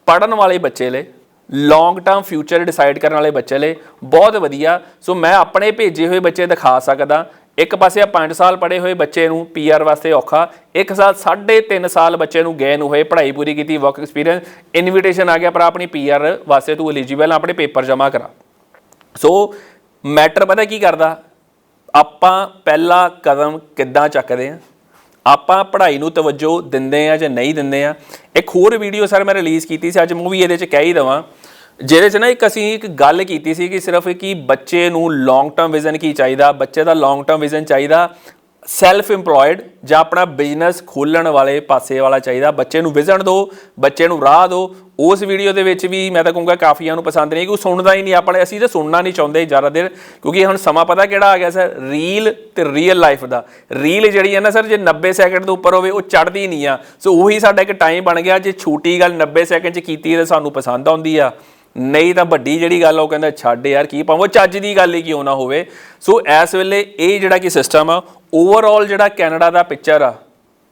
ਪੜਨ ਵਾਲੇ ਬੱਚੇ ਲਈ ਲੌਂਗ ਟਰਮ ਫਿਊਚਰ ਡਿਸਾਈਡ ਕਰਨ ਵਾਲੇ ਬੱਚੇ ਲਈ ਬਹੁਤ ਵਧੀਆ। ਸੋ ਮੈਂ ਆਪਣੇ ਭੇਜੇ ਹੋਏ ਬੱਚੇ ਦਿਖਾ ਸਕਦਾ। ਇੱਕ ਪਾਸੇ ਆ 5 ਸਾਲ ਪੜ੍ਹੇ ਹੋਏ ਬੱਚੇ ਨੂੰ ਪੀਆਰ ਵਾਸਤੇ ਔਖਾ, ਇੱਕ ਸਾਲ 3.5 ਸਾਲ ਬੱਚੇ ਨੂੰ ਗਏ ਨੂੰ ਹੋਏ, ਪੜ੍ਹਾਈ ਪੂਰੀ ਕੀਤੀ ਵਰਕ ਐਕਸਪੀਰੀਅੰਸ ਇਨਵੀਟੇਸ਼ਨ ਆ ਗਿਆ ਪਰ ਆਪਣੀ ਪੀਆਰ ਵਾਸਤੇ, ਤੂੰ ਐਲੀਜੀਬਲ ਆਪਣੇ ਪੇਪਰ ਜਮ੍ਹਾਂ ਕਰਾ। ਸੋ ਮੈਟਰ ਪਤਾ ਕੀ ਕਰਦਾ? ਆਪਾਂ ਪਹਿਲਾ ਕਦਮ ਕਿੱਦਾਂ ਚੱਕਦੇ ਆ? ਆਪਾਂ ਪੜ੍ਹਾਈ ਨੂੰ ਤਵੱਜੋ ਦਿੰਦੇ ਆ ਜਾਂ ਨਹੀਂ ਦਿੰਦੇ ਆ? ਇੱਕ ਹੋਰ ਵੀਡੀਓ ਸਰ ਮੈਂ ਰਿਲੀਜ਼ ਕੀਤੀ ਸੀ, ਅੱਜ ਮੂਵੀ ਇਹਦੇ ਚ ਕਹਿ ਹੀ ਦਵਾਂ। ਜਿਹਦੇ ਚ ਨਾ ਇੱਕ ਅਸੀਂ ਇੱਕ ਗੱਲ ਕੀਤੀ ਸੀ ਕਿ ਸਿਰਫ ਕਿ ਬੱਚੇ ਨੂੰ ਲੌਂਗ ਟਰਮ ਵਿਜ਼ਨ ਕੀ ਚਾਹੀਦਾ? ਬੱਚੇ ਦਾ ਲੌਂਗ ਟਰਮ ਵਿਜ਼ਨ ਚਾਹੀਦਾ ਸੈਲਫ EMPLOYED ਜਾਂ ਆਪਣਾ ਬਿਜ਼ਨਸ ਖੋਲਣ ਵਾਲੇ ਪਾਸੇ ਵਾਲਾ ਚਾਹੀਦਾ। ਬੱਚੇ ਨੂੰ ਵਿਜ਼ਨ ਦਿਓ, ਬੱਚੇ ਨੂੰ ਰਾਹ ਦਿਓ। ਉਸ ਵੀਡੀਓ ਦੇ ਵਿੱਚ ਵੀ ਮੈਂ ਤਾਂ ਕਹੂੰਗਾ ਕਾਫੀਆਂ ਨੂੰ ਪਸੰਦ ਨਹੀਂ ਕਿ ਉਹ ਸੁਣਦਾ ਹੀ ਨਹੀਂ। ਆਪਣੇ ਅਸੀਂ ਤਾਂ ਸੁਣਨਾ ਨਹੀਂ ਚਾਹੁੰਦੇ ਜ਼ਿਆਦਾ ਦੇਰ, ਕਿਉਂਕਿ ਹੁਣ ਸਮਾਂ ਪਤਾ ਕਿਹੜਾ ਆ ਗਿਆ ਸਰ? ਰੀਲ ਤੇ ਰੀਅਲ ਲਾਈਫ ਦਾ। ਰੀਲ ਜਿਹੜੀ ਹੈ ਨਾ ਸਰ, ਜੇ 90 ਸੈਕਿੰਡ ਤੋਂ ਉੱਪਰ ਹੋਵੇ, ਉਹ ਚੜਦੀ ਨਹੀਂ ਆ। ਸੋ ਉਹੀ ਸਾਡਾ ਇੱਕ ਟਾਈਮ ਬਣ ਗਿਆ, ਜੇ ਛੋਟੀ ਗੱਲ 90 ਸੈਕਿੰਡ 'ਚ ਕੀਤੀ ਹੈ ਤਾਂ ਸਾਨੂੰ ਪਸੰਦ ਆਉਂਦੀ ਆ। ਨਹੀਂ ਤਾਂ ਵੱਡੀ ਜਿਹੜੀ ਗੱਲ ਆ, ਉਹ ਕਹਿੰਦਾ ਛੱਡ ਯਾਰ, ਕੀ ਪਾਵਾਂ? ਉਹ ਚੱਜ ਦੀ ਗੱਲ ਹੀ ਕਿਉਂ ਨਾ ਹੋਵੇ? ਸੋ ਇਸ ਵੇਲੇ ਇਹ ਜਿਹੜਾ ਕਿ ਸਿਸਟਮ ਆ ਓਵਰਆਲ ਜਿਹੜਾ ਕੈਨੇਡਾ ਦਾ ਪਿਕਚਰ ਆ,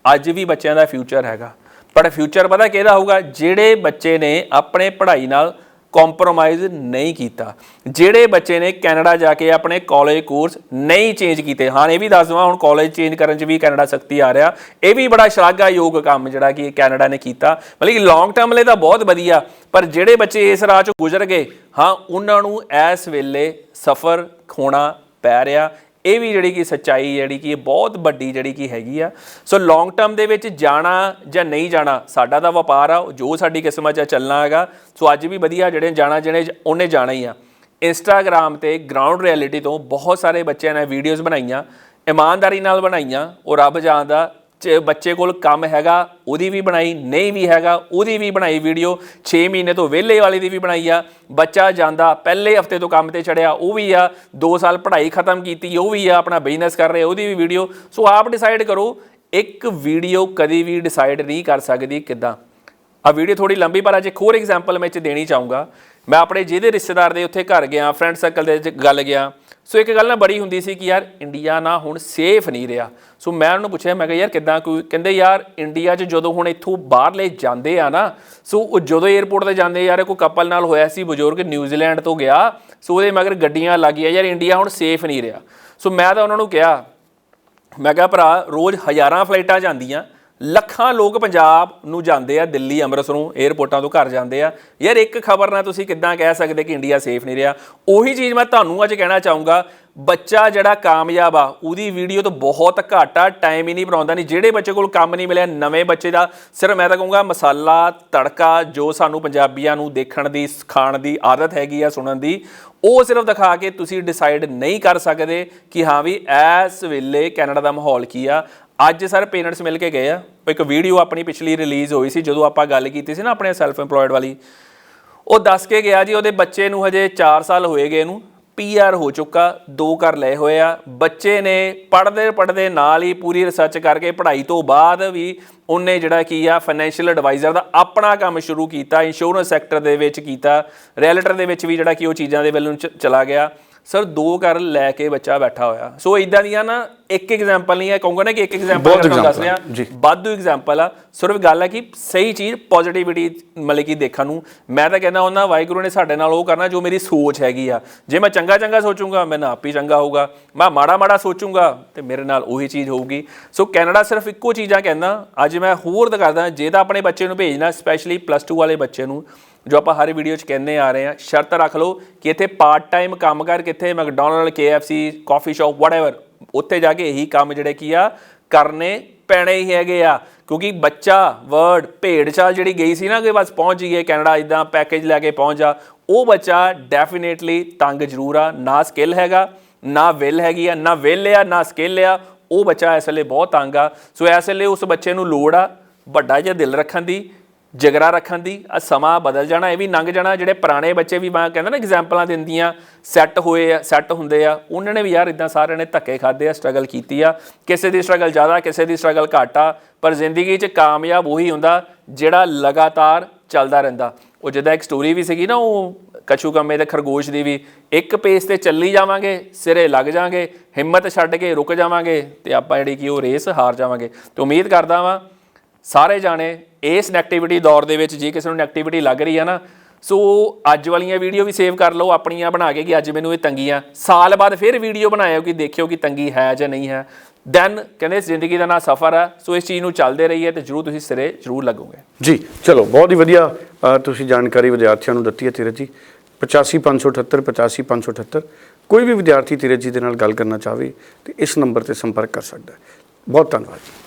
ਅੱਜ ਵੀ ਬੱਚਿਆਂ ਦਾ ਫਿਊਚਰ ਹੈਗਾ। ਪਰ ਫਿਊਚਰ ਪਤਾ ਕਿਹਦਾ ਹੋਊਗਾ? ਜਿਹੜੇ ਬੱਚੇ ਨੇ ਆਪਣੇ ਪੜ੍ਹਾਈ ਨਾਲ ਕੰਪਰੋਮਾਈਜ਼ ਨਹੀਂ ਕੀਤਾ। ਜਿਹੜੇ ਬੱਚੇ ਨੇ ਕੈਨੇਡਾ ਜਾ ਕੇ ਆਪਣੇ ਕਾਲਜ ਕੋਰਸ ਨਹੀਂ ਚੇਂਜ ਕੀਤੇ, ਹਾਂ, ਇਹ ਵੀ ਦੱਸ ਦਵਾਂ, ਹੁਣ ਕਾਲਜ ਚੇਂਜ ਕਰਨ 'ਚ ਵੀ ਕੈਨੇਡਾ ਸਖਤੀ ਆ ਰਿਹਾ। ਇਹ ਵੀ ਬੜਾ ਸ਼ਲਾਘਾਯੋਗ ਕੰਮ ਜਿਹੜਾ ਕਿ ਕੈਨੇਡਾ ਨੇ ਕੀਤਾ। ਮਤਲਬ ਕਿ ਲੌਂਗ ਟਰਮ ਲਈ ਤਾਂ ਬਹੁਤ ਵਧੀਆ, ਪਰ ਜਿਹੜੇ ਬੱਚੇ ਇਸ ਰਾਹ 'ਚੋਂ ਗੁਜ਼ਰ ਗਏ, ਹਾਂ, ਉਹਨਾਂ ਨੂੰ ਇਸ ਵੇਲੇ ਸਫਰ ਹੋਣਾ ਪੈ ਰਿਹਾ। ਇਹ ਵੀ ਜਿਹੜੀ ਕਿ ਸੱਚਾਈ ਜਿਹੜੀ ਕਿ ਇਹ ਬਹੁਤ ਵੱਡੀ ਜਿਹੜੀ ਕਿ ਹੈਗੀ ਆ। ਸੋ ਲੌਂਗ ਟਰਮ ਦੇ ਵਿੱਚ ਜਾਣਾ ਜਾਂ ਨਹੀਂ ਜਾਣਾ, ਸਾਡਾ ਤਾਂ ਵਪਾਰ ਆ, ਜੋ ਸਾਡੀ ਕਿਸਮਤ 'ਚ ਚੱਲਣਾ ਹੈਗਾ। ਸੋ ਅੱਜ ਵੀ ਵਧੀਆ ਜਿਹੜੇ ਜਾਣਾ ਜਿਹੜੇ ਉਹਨੇ ਜਾਣਾ ਹੀ ਆ। ਇੰਸਟਾਗ੍ਰam ਤੇ ਗਰਾਊਂਡ ਰਿਐਲਿਟੀ ਤੋਂ ਬਹੁਤ ਸਾਰੇ ਬੱਚਿਆਂ ਨੇ ਵੀਡੀਓਜ਼ ਬਣਾਈਆਂ, ਇਮਾਨਦਾਰੀ ਨਾਲ ਬਣਾਈਆਂ, ਉਹ ਰੱਬ ਜਾਣਦਾ ਜੇ ਬੱਚੇ ਕੋਲ ਕੰਮ ਹੈਗਾ, ਉਹਦੀ ਵੀ ਬਣਾਈ, ਨਹੀਂ ਵੀ ਹੈਗਾ, ਉਹਦੀ ਵੀ ਬਣਾਈ ਵੀਡੀਓ 6 ਮਹੀਨੇ ਤੋਂ ਵਿਹਲੇ ਵਾਲੇ ਦੀ ਵੀ ਬਣਾਈ ਆ। ਬੱਚਾ ਜਾਂਦਾ, ਪਹਿਲੇ ਹਫ਼ਤੇ ਤੋਂ ਕੰਮ ਤੇ ਚੜਿਆ, ਉਹ ਵੀ ਆ। 2 ਸਾਲ ਪੜ੍ਹਾਈ ਖਤਮ ਕੀਤੀ, ਉਹ ਵੀ ਆ, ਆਪਣਾ ਬਿਜ਼ਨਸ ਕਰ ਰਿਹਾ, ਉਹਦੀ ਵੀ ਵੀਡੀਓ ਸੋ ਆਪ ਡਿਸਾਈਡ ਕਰੋ, ਇੱਕ ਵੀਡੀਓ ਕਦੀ ਵੀ ਡਿਸਾਈਡ ਨਹੀਂ ਕਰ ਸਕਦੀ ਕਿਦਾਂ। ਆ ਵੀਡੀਓ ਥੋੜੀ ਲੰਬੀ, ਪਰ ਅੱਜ ਇੱਕ ਹੋਰ ਐਗਜ਼ਾਮਪਲ ਮੈਂ ਚ ਦੇਣੀ ਚਾਹੂੰਗਾ। ਮੈਂ ਆਪਣੇ ਜਿਹਦੇ ਰਿਸ਼ਤੇਦਾਰ ਦੇ ਉੱਥੇ ਘਰ ਗਿਆ ਫਰੈਂਡ ਸਰਕਲ ਦੇ ਵਿੱਚ ਗੱਲ ਗਿਆ। ਸੋ ਇੱਕ ਗੱਲ ਨਾ ਬੜੀ ਹੁੰਦੀ ਸੀ ਕਿ ਯਾਰ ਇੰਡੀਆ ਨਾ ਹੁਣ ਸੇਫ ਨਹੀਂ ਰਿਹਾ। ਸੋ ਮੈਂ ਉਹਨੂੰ ਪੁੱਛਿਆ, ਮੈਂ ਕਿਹਾ, ਯਾਰ ਕਿੱਦਾਂ ਕੋਈ, ਕਹਿੰਦੇ ਯਾਰ ਇੰਡੀਆ 'ਚ ਜਦੋਂ ਹੁਣ ਇੱਥੋਂ ਬਾਹਰਲੇ ਜਾਂਦੇ ਆ ਨਾ ਸੋ ਉਹ ਜਦੋਂ 에ਅਰਪੋਰਟ ਤੇ ਜਾਂਦੇ ਯਾਰ ਕੋਈ ਕਪਲ ਨਾਲ ਹੋਇਆ ਸੀ, ਬਜ਼ੁਰਗ ਨਿਊਜ਼ੀਲੈਂਡ ਤੋਂ ਗਿਆ ਸੋ ਉਹਦੇ ਮਗਰ ਗੱਡੀਆਂ ਲੱਗੀਆਂ ਯਾਰ ਇੰਡੀਆ ਹੁਣ ਸੇਫ ਨਹੀਂ ਰਿਹਾ। ਸੋ ਮੈਂ ਤਾਂ ਉਹਨਾਂ ਨੂੰ ਕਿਹਾ, ਮੈਂ ਕਿਹਾ ਭਰਾ, ਰੋਜ਼ ਹਜ਼ਾਰਾਂ ਫਲਾਈਟਾਂ ਜਾਂਦੀਆਂ ਲੱਖਾਂ ਲੋਕ ਪੰਜਾਬ ਨੂੰ ਜਾਂਦੇ ਆ, ਦਿੱਲੀ, ਅੰਮ੍ਰਿਤਸਰੋਂ 에ਅਰਪੋਰਟਾਂ ਤੋਂ ਘਰ ਜਾਂਦੇ ਆ। ਯਾਰ ਇੱਕ ਖਬਰ ਨਾਲ ਤੁਸੀਂ ਕਿੱਦਾਂ ਕਹਿ ਸਕਦੇ ਕਿ ਇੰਡੀਆ ਸੇਫ ਨਹੀਂ ਰਿਹਾ? ਉਹੀ ਚੀਜ਼ ਮੈਂ ਤੁਹਾਨੂੰ ਅੱਜ ਕਹਿਣਾ ਚਾਹੂੰਗਾ, ਬੱਚਾ ਜਿਹੜਾ ਕਾਮਯਾਬ ਆ, ਉਹਦੀ ਵੀਡੀਓ ਤੋਂ ਬਹੁਤ ਘੱਟ ਆ ਟਾਈਮ ਹੀ ਨਹੀਂ ਬਣਾਉਂਦਾ, ਨਹੀਂ ਜਿਹੜੇ ਬੱਚੇ ਕੋਲ ਕੰਮ ਨਹੀਂ ਮਿਲਿਆ, ਨਵੇਂ ਬੱਚੇ ਦਾ। ਸਿਰਫ ਮੈਂ ਤਾਂ ਕਹੂੰਗਾ, ਮਸਾਲਾ, ਤੜਕਾ, ਜੋ ਸਾਨੂੰ ਪੰਜਾਬੀਆਂ ਨੂੰ ਦੇਖਣ ਦੀ ਖਾਣ ਦੀ ਆਦਤ ਹੈਗੀ ਆ, ਸੁਣਨ ਦੀ, ਉਹ ਸਿਰਫ ਦਿਖਾ ਕੇ ਤੁਸੀਂ ਡਿਸਾਈਡ ਨਹੀਂ ਕਰ ਸਕਦੇ ਕਿ ਹਾਂ ਵੀ ਇਸ ਵੇਲੇ ਕੈਨੇਡਾ ਦਾ ਮਾਹੌਲ ਕੀ ਆ। ਅੱਜ ਸਰ ਪੇਰੈਂਟਸ ਮਿਲ ਕੇ ਗਏ ਆ। ਇੱਕ ਵੀਡੀਓ ਆਪਣੀ ਪਿਛਲੀ ਰਿਲੀਜ਼ ਹੋਈ ਸੀ, ਜਦੋਂ ਆਪਾਂ ਗੱਲ ਕੀਤੀ ਸੀ ਨਾ ਆਪਣੇ ਸੈਲਫ EMPLOYED ਵਾਲੀ। ਉਹ ਦੱਸ ਕੇ ਗਿਆ ਜੀ, ਉਹਦੇ ਬੱਚੇ ਨੂੰ ਹਜੇ 4 ਸਾਲ ਹੋਏ ਗਏ ਨੂੰ ਪੀਆਰ ਹੋ ਚੁੱਕਾ, ਦੋ ਘਰ ਲਏ ਹੋਏ ਆ। ਬੱਚੇ ਨੇ ਪੜਦੇ ਪੜਦੇ ਨਾਲ ਹੀ ਪੂਰੀ ਰਿਸਰਚ ਕਰਕੇ ਪੜ੍ਹਾਈ ਤੋਂ ਬਾਅਦ ਵੀ ਉਹਨੇ ਜਿਹੜਾ ਕੀ ਆ ਫਾਈਨੈਂਸ਼ੀਅਲ ਐਡਵਾਈਜ਼ਰ ਦਾ ਆਪਣਾ ਕੰਮ ਸ਼ੁਰੂ ਕੀਤਾ ਇੰਸ਼ੋਰੈਂਸ ਸੈਕਟਰ ਦੇ ਵਿੱਚ ਕੀਤਾ ਰੈਲਟਰ ਦੇ ਵਿੱਚ ਵੀ ਜਿਹੜਾ ਕਿ ਉਹ ਚੀਜ਼ਾਂ ਦੇ ਵੱਲ ਨੂੰ ਚ- ਚਲਾ ਗਿਆ। ਸਰ ਦੋ ਘਰ ਲੈ ਕੇ ਬੱਚਾ ਬੈਠਾ ਹੋਇਆ। ਸੋ ਇਦਾਂ ਦੀਆਂ ਨਾ ਇੱਕ ਐਗਜ਼ਾਮਪਲ ਨਹੀਂ ਹੈ ਕਹੂੰਗਾ ਨਾ ਕਿ ਇੱਕ ਐਗਜ਼ਾਮਪਲ ਮੈਂ ਦੱਸ ਰਿਹਾ। ਵਾਧੂ ਐਗਜ਼ਾਮਪਲ ਆ। ਸਿਰਫ ਗੱਲ ਹੈ ਕਿ ਸਹੀ ਚੀਜ਼ ਪੋਜ਼ਿਟਿਵਿਟੀ ਮਤਲਬ ਕਿ ਦੇਖਣ ਨੂੰ। ਮੈਂ ਤਾਂ ਕਹਿੰਦਾ ਹੁੰਦਾ ਵਾਹਿਗੁਰੂ ਨੇ ਸਾਡੇ ਨਾਲ ਉਹ ਕਰਨਾ ਜੋ ਮੇਰੀ ਸੋਚ ਹੈਗੀ ਆ। ਜੇ ਮੈਂ ਚੰਗਾ ਚੰਗਾ ਸੋਚੂੰਗਾ ਮੈਂ ਨਾ ਆਪ ਹੀ ਚੰਗਾ ਹੋਊਗਾ। ਮੈਂ ਮਾੜਾ ਮਾੜਾ ਸੋਚੂੰਗਾ ਤੇ ਮੇਰੇ ਨਾਲ ਉਹੀ ਚੀਜ਼ ਹੋਊਗੀ। ਸੋ ਕੈਨੇਡਾ ਸਿਰਫ ਇੱਕੋ ਚੀਜ਼ਾਂ ਕਹਿੰਦਾ ਅੱਜ ਮੈਂ ਹੋਰ ਦਿਖਾਦਾ ਜੇ ਤਾਂ ਆਪਣੇ ਬੱਚੇ ਨੂੰ ਭੇਜਣਾ ਸਪੈਸ਼ਲੀ ਪਲੱਸ 2 ਵਾਲੇ ਬੱਚੇ ਨੂੰ। ਜੋ ਆਪਾਂ ਹਰ ਵੀਡੀਓ 'ਚ ਕਹਿੰਦੇ ਆ ਰਹੇ ਆ ਸ਼ਰਤ ਰੱਖ ਲਓ ਕਿ ਇੱਥੇ ਪਾਰਟ ਟਾਈਮ ਕੰਮ ਕਰ, ਕਿੱਥੇ McDonald KFC coffee shop whatever ਉੱਥੇ ਜਾ ਕੇ ਇਹੀ ਕੰਮ ਜਿਹੜੇ ਕੀ ਆ, ਕਰਨੇ ਪੈਣੇ ਹੀ ਹੈਗੇ ਆ। ਕਿਉਂਕਿ ਬੱਚਾ ਵਰਡ ਭੇਡ ਚਾਲ ਜਿਹੜੀ ਗਈ ਸੀ ਨਾ, ਕਿ ਬਸ ਪਹੁੰਚ ਜੀਏ ਕੈਨੇਡਾ ਇਦਾਂ ਪੈਕੇਜ ਲੈ ਕੇ ਪਹੁੰਚ ਜਾ, ਉਹ ਬੱਚਾ ਡੈਫੀਨੇਟਲੀ ਤੰਗ ਜ਼ਰੂਰ ਆ, ਨਾ ਸਕਿੱਲ ਹੈਗਾ, ਨਾ ਵਿਲ ਹੈਗੀ ਆ, ਨਾ ਵਿਲ ਆ, ਨਾ ਸਕਿੱਲ ਆ, ਉਹ ਬੱਚਾ ਇਸ ਵੇਲੇ ਬਹੁਤ ਤੰਗ ਆ। ਸੋ ਇਸ ਵੇਲੇ ਉਸ ਬੱਚੇ ਨੂੰ ਲੋੜ ਆ ਵੱਡਾ ਜਿਹਾ ਦਿਲ ਰੱਖਣ ਦੀ ਜਗਰਾ ਰੱਖਣ ਦੀ ਆ ਸਮਾਂ ਬਦਲ ਜਾਣਾ, ਇਹ ਵੀ ਲੰਘ ਜਾਣਾ। ਜਿਹੜੇ ਪੁਰਾਣੇ ਬੱਚੇ ਵੀ ਮੈਂ ਕਹਿੰਦਾ ਨਾ ਐਗਜ਼ਾਮਪਲਾਂ ਦਿੰਦੀਆਂ ਸੈੱਟ ਹੋਏ ਆ ਸੈੱਟ ਹੁੰਦੇ ਆ, ਉਹਨਾਂ ਨੇ ਵੀ ਯਾਰ ਇਦਾਂ ਸਾਰਿਆਂ ਨੇ ਧੱਕੇ ਖਾਦੇ ਆ ਸਟਰਗਲ ਕੀਤੀ ਆ। ਕਿਸੇ ਦੀ ਸਟਰਗਲ ਜ਼ਿਆਦਾ, ਕਿਸੇ ਦੀ ਸਟਰਗਲ ਘੱਟ ਆ, ਪਰ ਜ਼ਿੰਦਗੀ 'ਚ ਕਾਮਯਾਬ ਉਹੀ ਹੁੰਦਾ ਜਿਹੜਾ ਲਗਾਤਾਰ ਚੱਲਦਾ ਰਹਿੰਦਾ। ਉਹ ਜਿੱਦਾਂ ਇੱਕ ਸਟੋਰੀ ਵੀ ਸੀਗੀ ਨਾ, ਉਹ ਕਛੂ ਕੰਮੇ ਦੇ ਖਰਗੋਸ਼ ਦੀ ਵੀ, ਇੱਕ ਪੇਸ ਤੇ ਚੱਲੀ ਜਾਵਾਂਗੇ, ਸਿਰੇ ਲੱਗ ਜਾਵਾਂਗੇ ਹਿੰਮਤ ਛੱਡ ਕੇ ਰੁਕ ਜਾਵਾਂਗੇ ਤੇ ਆਪਾਂ ਜਿਹੜੀ ਕਿ ਉਹ ਰੇਸ ਹਾਰ ਜਾਵਾਂਗੇ। ਤੇ ਉਮੀਦ ਕਰਦਾ ਵਾਂ, ਸਾਰੇ ਜਾਣੇ ਇਸ ਨੈਗੇਟਿਵਿਟੀ ਦੌਰ ਦੇ ਵਿੱਚ ਜੇ ਕਿਸੇ ਨੂੰ ਨੈਗੇਟਿਵਿਟੀ ਲੱਗ ਰਹੀ ਹੈ ਨਾ, ਸੋ ਅੱਜ ਵਾਲੀਆਂ ਵੀਡੀਓ ਵੀ ਸੇਵ ਕਰ ਲਓ, ਆਪਣੀਆਂ ਬਣਾ ਕੇ ਕਿ ਅੱਜ ਮੈਨੂੰ ਇਹ ਤੰਗੀਆਂ। ਸਾਲ ਬਾਅਦ ਫਿਰ ਵੀਡੀਓ ਬਣਾਇਓ ਕਿ ਦੇਖਿਓ ਕਿ ਤੰਗੀ ਹੈ ਜਾਂ ਨਹੀਂ ਹੈ। ਦੈਨ ਕਹਿੰਦੇ ਜ਼ਿੰਦਗੀ ਦਾ ਨਾ ਸਫਰ ਆ, ਸੋ ਇਸ ਚੀਜ਼ ਨੂੰ ਚੱਲਦੇ ਰਹੀਏ ਤੇ ਜਰੂਰ ਤੁਸੀਂ ਸਿਰੇ ਜਰੂਰ ਲੱਗੋਗੇ। ਜੀ, ਚਲੋ, ਬਹੁਤ ਹੀ ਵਧੀਆ ਤੁਸੀਂ ਜਾਣਕਾਰੀ ਵਿਦਿਆਰਥੀਆਂ ਨੂੰ ਦਿੱਤੀ ਹੈ ਤੀਰਥ ਜੀ। 85578 85578 ਕੋਈ ਵੀ ਵਿਦਿਆਰਥੀ ਤੀਰਥ ਜੀ ਦੇ ਨਾਲ ਗੱਲ ਕਰਨਾ ਚਾਹਵੇ, ਤੇ ਇਸ ਨੰਬਰ ਤੇ ਸੰਪਰਕ ਕਰ ਸਕਦਾ ਹੈ। ਬਹੁਤ ਧੰਨਵਾਦ ਜੀ।